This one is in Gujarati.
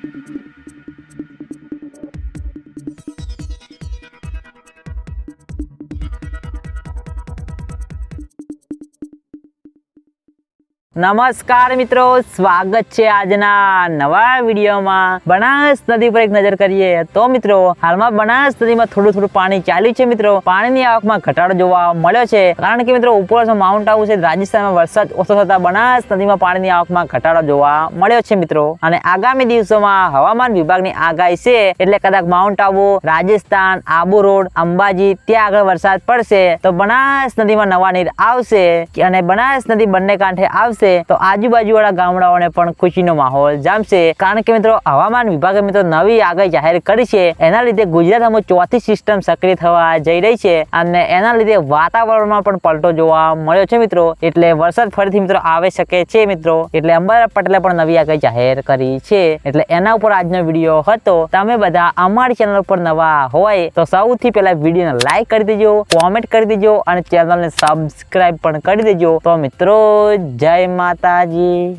Thank you. નમસ્કાર મિત્રો, સ્વાગત છે આજના નવા વિડીયોમાં. બનાસ નદી પર એક નજર કરીએ તો મિત્રો, હાલમાં બનાસ નદીમાં થોડું થોડું પાણી ચાલ્યું છે મિત્રો. પાણીની આવકમાં ઘટાડો જોવા મળ્યો છે. કારણ કે મિત્રો ઉપર માઉન્ટ આબુ છે રાજસ્થાનમાં વરસાદ ઓછો થતા બનાસ નદીમાં પાણીની આવકમાં ઘટાડો જોવા મળ્યો છે મિત્રો. અને આગામી દિવસોમાં હવામાન વિભાગની આગાહી છે. એટલે કદાચ માઉન્ટ આબુ રાજસ્થાન, આબુ રોડ, અંબાજી, ત્યાં આગળ વરસાદ પડશે, તો બનાસ નદીમાં નવા નીર આવશે. અને બનાસ નદી બંને કાંઠે આવશે. તો આજુબાજુવાળા ગામડાઓને પણ ખુશીનો માહોલ જામશે. કારણ કે મિત્રો, હવામાન વિભાગે મિત્રો નવી આગાહી જાહેર કરી છે. એના લીધે ગુજરાતમાં ચોથી સિસ્ટમ સક્રિય થવા જઈ રહી છે અને એના લીધે વાતાવરણમાં પણ પલટો જોવા મળ્યો છે મિત્રો. એટલે વરસાદ ફરીથી મિત્રો આવી શકે છે મિત્રો. એટલે અંબાલાલ પટેલે પણ નવી આગાહી જાહેર કરી છે. એટલે એના ઉપર આજનો વીડિયો હતો. તમે બધા અમારી ચેનલ ઉપર નવા હોય, તો સૌથી પહેલા વિડીયોને લાઈક કરી દેજો, કોમેન્ટ કરી દેજો અને ચેનલને સબસ્ક્રાઇબ પણ કરી દેજો. તો મિત્રો, જય માતાજી